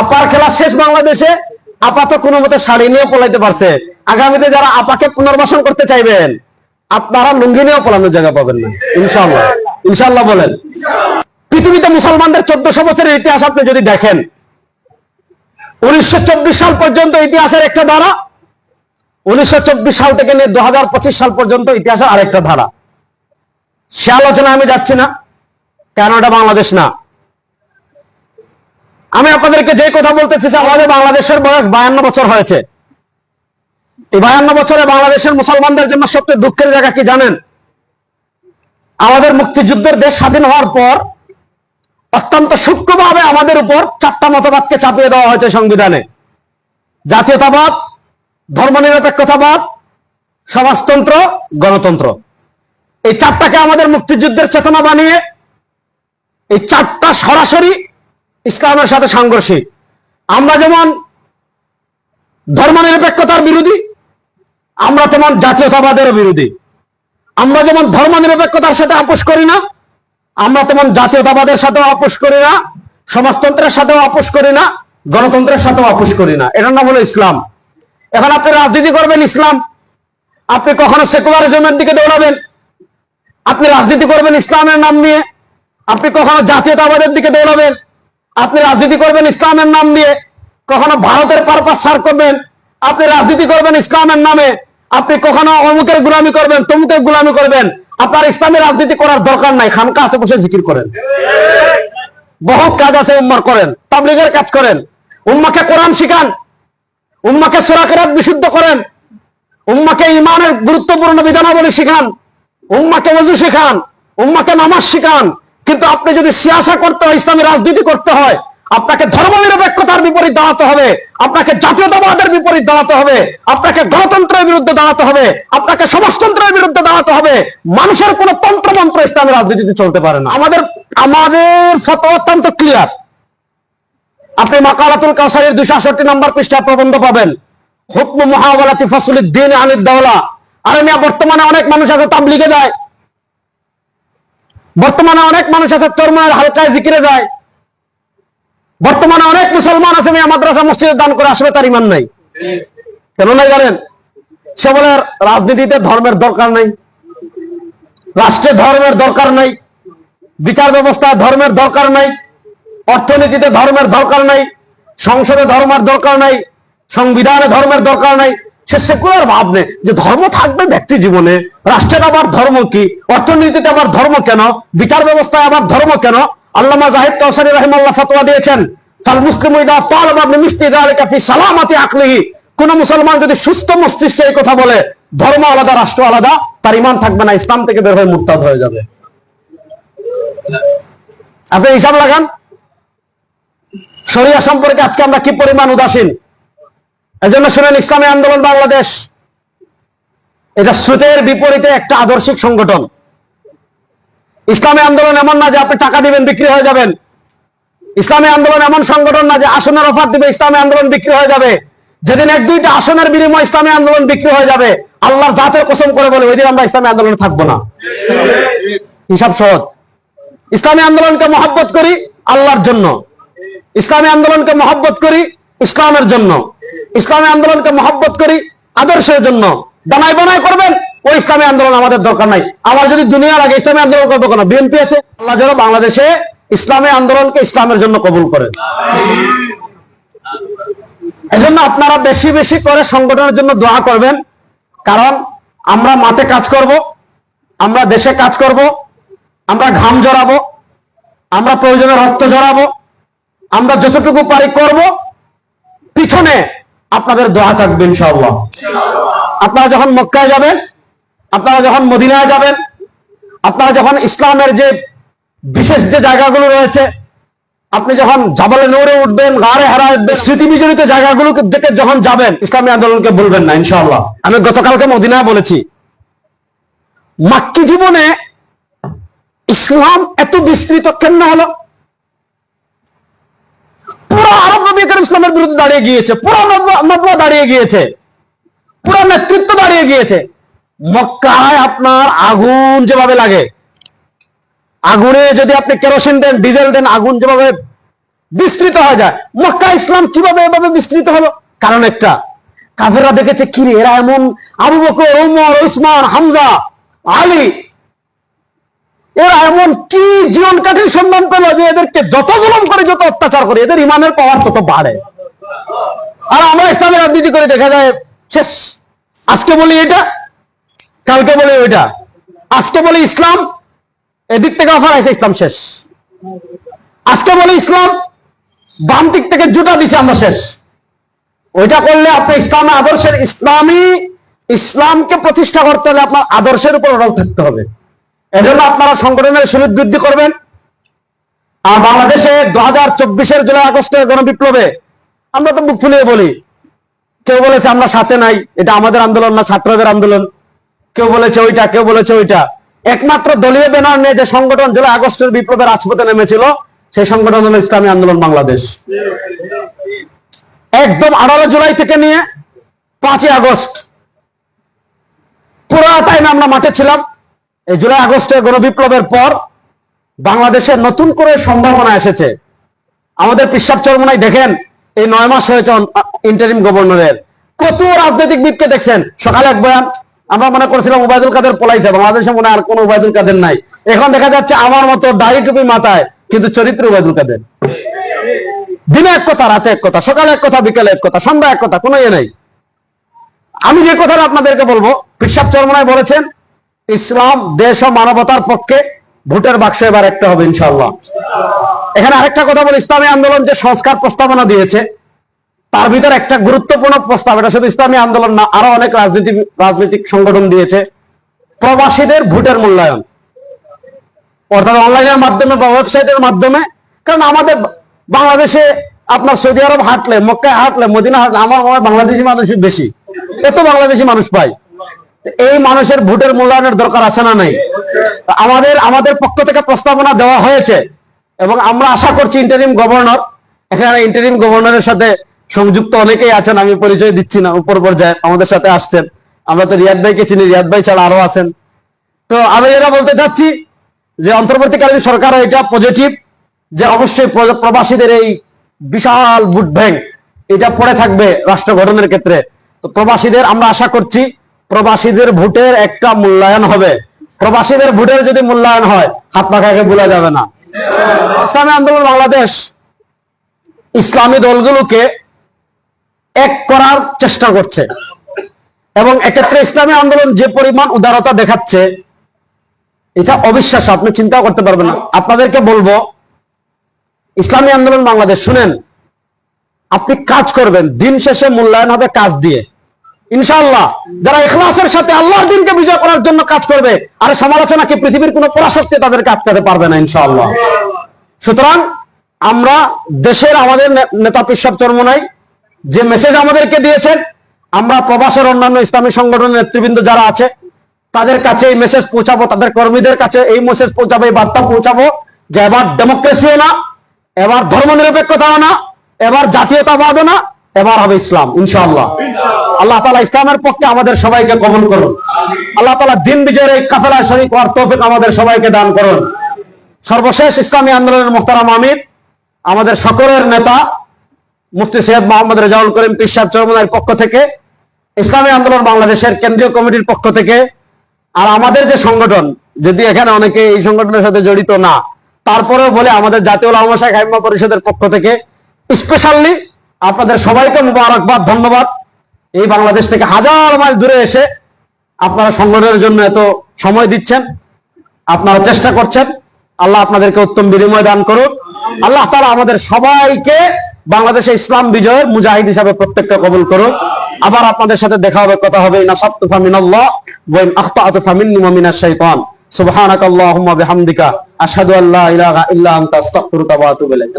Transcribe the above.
আপার খেলা শেষ বাংলাদেশে আপা তো কোনো মতে শাড়ি নিয়ে পলাইতে পারছে। আগামীতে যারা আপাকে পুনর্বাসন করতে চাইবেন, আপনারা লুঙ্গি নিয়েও পলানোর জায়গা পাবেন না। ইনশাল্লাহ ইনশাল্লাহ বলেন। পৃথিবীতে মুসলমানদের চোদ্দশো বছরের ইতিহাস আপনি যদি দেখেন, উনিশশো চব্বিশ সাল পর্যন্ত ইতিহাসের একটা ধারা, উনিশশো চব্বিশ সাল থেকে নিয়ে দু হাজার পঁচিশ সাল পর্যন্ত ইতিহাসের আরেকটা ধারা। সে আলোচনা আমি যাচ্ছি না। কেন এটা বাংলাদেশ না? আমি আপনাদেরকে যে কথা বলতে চাইছি আমাদের বাংলাদেশের বয়স বায়ান্ন বছর হয়েছে। এই বায়ান্ন বছরে বাংলাদেশের মুসলমানদের জন্য সবচেয়ে দুঃখের জায়গা কি জানেন? আমাদের মুক্তিযুদ্ধের দেশ স্বাধীন হওয়ার পর অত্যন্ত সূক্ষ্মভাবে আমাদের উপর চারটা মতবাদকে চাপিয়ে দেওয়া হয়েছে সংবিধানে। জাতীয়তাবাদ, ধর্মনিরপেক্ষতাবাদ, সমাজতন্ত্র, গণতন্ত্র। এই চারটাকে আমাদের মুক্তিযুদ্ধের চেতনা বানিয়ে এই চারটা সরাসরি ইসলামের সাথে সাংঘর্ষিক। আমরা যেমন ধর্মনিরপেক্ষতার বিরোধী, আমরা তেমন জাতীয়তাবাদের বিরোধী। আমরা যেমন ধর্মনিরপেক্ষতার সাথে আপোষ করি না, আমরা তেমন জাতীয়তাবাদের সাথেও আপোষ করি না, সমাজতন্ত্রের সাথেও আপোষ করি না, গণতন্ত্রের সাথেও আপোষ করি না। এটার নাম হলো ইসলাম। এখন আপনি রাজনীতি করবেন ইসলাম, আপনি কখনো সেকুলারিজমের দিকে দৌড়াবেন, আপনি রাজনীতি করবেন ইসলামের নাম নিয়ে, আপনি কখনো জাতীয়তাবাদের দিকে দৌড়াবেন আপনি রাজনীতি করবেন ইসলামের নাম দিয়ে, কখনো ভারতের পারপাস সার করবেন, আপনি রাজনীতি করবেন ইসলামের নামে, আপনি কখনো অমুকের গুলামি করবেন, তমুকের গুলামি করবেন, আপনার ইসলামের রাজনীতি করার দরকার নাই, খানকা আছে বসে জিকির করেন। বহুত কাজ আছে উম্মার করেন, তাবলিগের কাজ করেন, উম্মাকে কোরআন শিখান, উম্মাকে সোরাকেরাত বিশুদ্ধ করেন, উম্মাকে ইমানের গুরুত্বপূর্ণ বিধানাবলী শিখান, উম্মাকে ওযু শেখান, উম্মাকে নামাজ শিখান কিন্তু আপনি যদি সিয়াসা করতে হয়, ইসলামী রাজনীতি করতে হয়, আপনাকে ধর্মনিরপেক্ষতার বিপরীত দাঁড়াতে হবে, আপনাকে জাতীয়তাবাদের বিপরীত দাঁড়াতে হবে, আপনাকে গণতন্ত্রের বিরুদ্ধে দাঁড়াতে হবে, আপনাকে সমাজতন্ত্রের বিরুদ্ধে দাঁড়াতে হবে, মানুষের কোন তন্ত্রমন্ত্র ইসলামী রাজনীতিতে চলতে পারে না। আমাদের আমাদের ফতোয়া অত্যন্ত ক্লিয়ার আপনি মাকালাতুল কাউসারের দুইশো আষট্টি নম্বর পৃষ্ঠা প্রবন্ধ পাবেন। হুকম মহাওয়ালাতি ফসলুদ্দিন আলিদ দাওলা। আরে মিয়া বর্তমানে অনেক মানুষ আছে তাবলিগে যায়। বর্তমানে অনেক মানুষ আছে চরমায়ের হালকায় জিকিরে যায়। বর্তমানে অনেক মুসলমান আছে, মিয়া মাদ্রাসা মসজিদে দান করে আসবে তার ইমান নাই। কেন নাই জানেন? সে বলে, রাজনীতিতে ধর্মের দরকার নাই। রাষ্ট্রে ধর্মের দরকার নাই। বিচার ব্যবস্থায় ধর্মের দরকার নাই। অর্থনীতিতে ধর্মের দরকার নাই। সংসদে ধর্মের দরকার নাই। সংবিধানে ধর্মের দরকার নাই। সে সেকুলার নেই যে ধর্ম থাকবে ব্যক্তি জীবনে। রাষ্ট্রের আবার ধর্ম কি? অর্থনীতিতে আবার ধর্ম কেন? বিচার ব্যবস্থায় আবার ধর্ম কেন? আল্লামা জাহিদ কৌসারি রহিমাল্লাহ ফতোয়া দিয়েছেন, ফাল মুসলিম সালামাতি আকলিহি। কোন মুসলমান যদি সুস্থ মস্তিষ্কে এই কথা বলে, ধর্ম আলাদা, রাষ্ট্র আলাদা, তার ইমান থাকবে না, ইসলাম থেকে বের হয়ে মুরতাদ হয়ে যাবে। আপনি হিসাব লাগান। শরিয়া সম্পর্কে আজকে আমরা কি পরিমাণ উদাসীন? এজন্য শুনেন ইসলামী আন্দোলন বাংলাদেশ, এটা স্রোতের বিপরীতে একটা আদর্শিক সংগঠন। ইসলামী আন্দোলন এমন না যে আপনি টাকা দিবেন, বিক্রি হয়ে যাবেন। ইসলামী আন্দোলন এমন সংগঠন না যে আসনের অফার দিবে, ইসলামী আন্দোলন বিক্রি হয়ে যাবে। যেদিন এক দুইটা আসনের বিনিময়ে ইসলামী আন্দোলন বিক্রি হয়ে যাবে, আল্লাহর জাতের কসম করে বলে ওই দিন আমরা ইসলামী আন্দোলনে থাকব না। হিসাব সহজ। ইসলামী আন্দোলনকে মহাব্বত করি আল্লাহর জন্য। ইসলামী আন্দোলনকে মহব্বত করি ইসলামের জন্য। ইসলামী আন্দোলনকে মহব্বত করি, আদর্শের জন্য দানাই বানাই করবেন ওই ইসলামী আন্দোলন আমাদের দরকার নাই। আমার যদি দুনিয়া লাগে ইসলামী আন্দোলন করব কেন বিএনপি আছে, আল্লাহ যেন বাংলাদেশে ইসলামী আন্দোলনকে ইসলামের জন্য কবুল করেন এজন্য আপনারা বেশি বেশি করে সংগঠনের জন্য দোয়া করবেন, কারণ আমরা মাঠে কাজ করব, আমরা দেশে কাজ করব, আমরা ঘাম জড়াবো, আমরা প্রয়োজনে রক্ত জড়াবো, আমরা যতটুকু পারি করব, পিছনে আপনাদের দোয়া থাকবে ইনশাআল্লাহ। আপনারা যখন মক্কায় যাবেন, আপনারা যখন মদিনায় যাবেন, আপনারা যখন ইসলামের যে বিশেষ যে জায়গাগুলো রয়েছে, আপনি যখন জাবালে নৌরে উঠবেন গাড়ে হারা স্মৃতি বিজড়িত জায়গাগুলো দেখে যখন যাবেন, ইসলামী আন্দোলনকে বলবেন না ইনশাআল্লাহ। আমি গতকালকে মদিনায় বলেছি, মাক্কি জীবনে ইসলাম এত বিস্তৃত কেন হলো পুরো আরব নবী করিম ইসলামের বিরুদ্ধে দাঁড়িয়ে গিয়েছে, পুরো নব্বা দাঁড়িয়ে গিয়েছে, পুরো নেতৃত্ব দাঁড়িয়ে গিয়েছে। মক্কায় আপনার আগুন যেভাবে লাগে, আগুনে যদি আপনি কেরোসিন দেন, ডিজেল দেন, আগুন যেভাবে বিস্তৃত হয়ে যায় মক্কা ইসলাম কীভাবে এভাবে বিস্তৃত হলো? কারণ একটা, কাফেররা দেখেছে কি এরা এমন আবু বকর, ওমর, ওসমান, হামজা, আলী এরা এমন কি জীবন কাঠির সন্ধান পেল যে এদেরকে যত জুলুম করে, যত অত্যাচার করে, এদের ইমানের পাওয়ার তত বাড়ে। আর আমরা ইসলামের রাজনীতি করে, দেখা যায়, শেষ। আজকে বলি এটা, কালকে বলি ওইটা। আজকে বলি ইসলাম, এদিক থেকে অফার আছে ইসলাম শেষ। আজকে বলি ইসলাম, বাম দিক থেকে জুটা দিছে আমরা শেষ। ওইটা করলে আপনি ইসলামে আদর্শের ইসলামী, ইসলামকে প্রতিষ্ঠা করতে হলে আপনার আদর্শের উপর অটল থাকতে হবে। এজন্য আপনারা সংগঠনের সুযোগ বৃদ্ধি করবেন। আর বাংলাদেশে দু হাজার চব্বিশের জুলাই আগস্টের গণবিপ্লবে আমরা তো মুখ ফুলিয়ে বলি। কেউ বলেছে আমরা সাথে নাই, এটা আমাদের আন্দোলন না, ছাত্রদের আন্দোলন। কেউ বলেছে ওইটা, কেউ বলেছে ওইটা। একমাত্র দলীয় ব্যানার নিয়ে যে সংগঠন জুলাই আগস্টের বিপ্লবের রাজপথে নেমেছিল, সেই সংগঠন হলো ইসলামী আন্দোলন বাংলাদেশ। একদম আঠারো জুলাই থেকে নিয়ে পাঁচই আগস্ট। পুরো টাইম আমরা মাঠে ছিলাম। এই জুলাই আগস্টের গণবিপ্লবের পর বাংলাদেশে নতুন করে সম্ভাবনা এসেছে। আমাদের পিসাব চরমনাই দেখেন, এই নয় মাস হয়েছে ইন্টারিম গভর্নরের কত রাজনৈতিকবিদকে দেখছেন? সকালে এক বয়ান, আমরা মনে করছিলাম ওবায়দুল কাদের পলাইছে বাংলাদেশে মনে আর কোন ওবায়দুল কাদের নাই। এখন দেখা যাচ্ছে আমার মতো দাড়ি টুপি মাথায় কিন্তু চরিত্র ওবায়দুল কাদের। দিনে এক কথা, রাতে এক কথা, সকালে এক কথা, বিকেলে এক কথা সন্ধ্যা এক কথা, কোনো ইয়ে নাই। আমি যে কথাটা আপনাদেরকে বলব পিসাব চরমনায় বলেছেন ইসলাম, দেশ ও মানবতার পক্ষে ভোটের বাক্স এবার একটা হবে ইনশাল্লাহ এখানে আরেকটা কথা বলি, ইসলামী আন্দোলন যে সংস্কার প্রস্তাবনা দিয়েছে, তার ভিতরে একটা গুরুত্বপূর্ণ প্রস্তাব, এটা শুধু ইসলামী আন্দোলন না, আরও অনেক রাজনীতি রাজনৈতিক সংগঠন দিয়েছে, প্রবাসীদের ভোটের মূল্যায়ন। অর্থাৎ অনলাইনের মাধ্যমে বা ওয়েবসাইটের মাধ্যমে, কারণ আমাদের বাংলাদেশে আপনার সৌদি আরব হাঁটলে, মক্কায় হাঁটলে, মদিনা হাঁটলে, আমার মনে হয় বাংলাদেশি মানুষই বেশি। এত বাংলাদেশি মানুষ পাই এই মানুষের ভোটের মূল্যায়নের দরকার আছে না নাই? আমাদের আমাদের পক্ষ থেকে প্রস্তাবনা দেওয়া হয়েছে এবং আমরা আশা করছি ইন্টারিম গভর্নর এখানে ইন্টারিম গভর্নরের সাথে সংযুক্ত অনেকেই আছেন, আমি পরিচয় দিচ্ছি না, উপর পর্যায়ে আমাদের সাথে আসছেন। আমরা তো রিয়াদ ভাইকে চিনি, রিয়াদ ভাই ছাড়া আরও আছেন। তো আমি এটা বলতে চাচ্ছি যে অন্তর্বর্তীকালীন সরকার এটা পজিটিভ যে অবশ্যই প্রবাসীদের এই বিশাল ভোট ব্যাংক এটা পড়ে থাকবে রাষ্ট্র গঠনের ক্ষেত্রে। তো প্রবাসীদের আমরা আশা করছি প্রবাসীদের ভোটের একটা মূল্যায়ন হবে। প্রবাসীদের ভোটের যদি মূল্যায়ন হয়, হাত পাখাকে ভুলা যাবে না। ইসলামী আন্দোলন বাংলাদেশ ইসলামী দলগুলোকে এক করার চেষ্টা করছে এবং এক্ষেত্রে ইসলামী আন্দোলন যে পরিমাণ উদারতা দেখাচ্ছে, এটা অবিশ্বাস আপনি চিন্তা করতে পারবেন না। আপনাদেরকে বলব, ইসলামী আন্দোলন বাংলাদেশ, শুনেন, আপনি কাজ করবেন, দিন শেষে মূল্যায়ন হবে কাজ দিয়ে। ইনশাআল্লাহ, যারা ইখলাসের সাথে আল্লাহর দিনকে বিজয় করার জন্য কাজ করবে, আর সমালোচনা কি পৃথিবীর কোনো পরাশক্তি তাদেরকে আটকাতে পারবে না, ইনশাআল্লাহ। সুতরাং, আমরা দেশের আমাদের নেতা পিসাব চরমনাই যে মেসেজ আমাদেরকে দিয়েছেন, আমরা প্রবাসের অন্যান্য ইসলামী সংগঠনের নেতৃবৃন্দ যারা আছে, তাদের কাছে এই মেসেজ পৌঁছাবো, তাদের কর্মীদের কাছে এই মেসেজ পৌঁছাবো, এই বার্তা পৌঁছাবো, যে এবার ডেমোক্রেসিও না, এবার ধর্ম নিরপেক্ষতাও না, এবার জাতীয়তাবাদও না এবার হবে ইসলাম, ইনশাআল্লাহ। আল্লাহ তালা ইসলামের পক্ষে আমাদের সবাইকে কবল করুন। আল্লাহ তালা দিন বিজয়ের এই কাফেলায় শরিক হওয়ার তৌফিক আমাদের সবাইকে দান করুন। সর্বশেষ ইসলামী আন্দোলনের মোহতারাম আমির, আমাদের সকলের নেতা, মুফতি সৈয়দ মোহাম্মদ রেজাউল করিম পিসাব চরমনের পক্ষ থেকে, ইসলামী আন্দোলন বাংলাদেশের কেন্দ্রীয় কমিটির পক্ষ থেকে, আর আমাদের যে সংগঠন, যদি এখানে অনেকে এই সংগঠনের সাথে জড়িত না, তারপরেও বলে আমাদের জাতীয় উলামা শাহ পরিষদের পক্ষ থেকে, স্পেশালি আপনাদের সবাইকে মুবারকবাদ, ধন্যবাদ। এই বাংলাদেশ থেকে হাজার মাইল দূরে এসে আপনারা সংগঠনের জন্য এত সময় দিচ্ছেন, আপনারা চেষ্টা করছেন। আল্লাহ আপনাদেরকে উত্তম বিনিময় দান করুন আল্লাহ তারা আমাদের সবাইকে বাংলাদেশে ইসলাম বিজয়ের মুজাহিদ হিসাবে প্রত্যেককে কবুল করুন আবার আপনাদের সাথে দেখা হবে, কথা হবে নাসাত্তু ফামিনাল্লাহ ওয়া ইন আখতাআতু ফামিন্নি ওয়া মিনাশ শাইতান। সুবহানাকাল্লাহুম্মা বিহামদিকা, আশহাদু আল্লা ইলাহা ইল্লা আনতা, আস্তাগফিরুকা ওয়া আতুবু ইলাইক।